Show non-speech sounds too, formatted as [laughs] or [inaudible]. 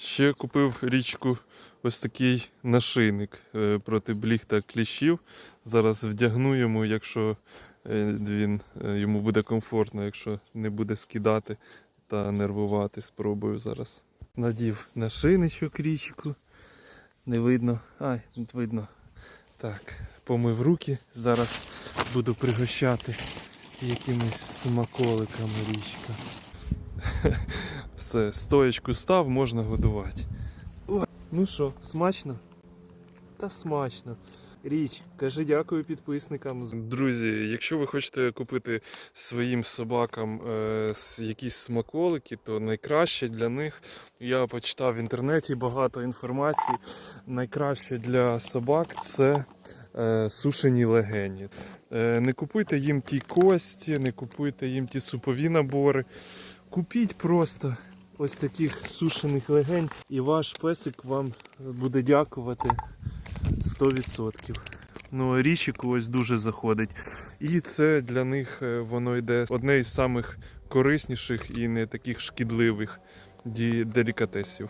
Ще купив річку ось такий нашийник е, проти бліг та кліщів. Зараз вдягну йому, якщо е, він, е, йому буде комфортно, якщо не буде скидати та нервувати. Спробую зараз. Надів нашийничок річку. Не видно. Ай, тут видно. Так, помив руки. Зараз буду пригощати якимись смаколиками річка. [laughs] Все, стоечку став, можна годувати. Ну що, смачно? Та смачно. Річ, кажи дякую підписникам. Друзі, якщо ви хочете купити своїм собакам е, якісь смаколики, то найкраще для них, я почитав в інтернеті багато інформації. Найкраще для собак це е, сушені легені. Е, не купуйте їм ті кості, не купуйте їм ті супові набори. Купіть просто ось таких сушених легень, і ваш песик вам буде дякувати 100%. Ну, річику ось дуже заходить. І це для них е, воно йде одне із самих корисніших і не таких шкідливих делікатесів.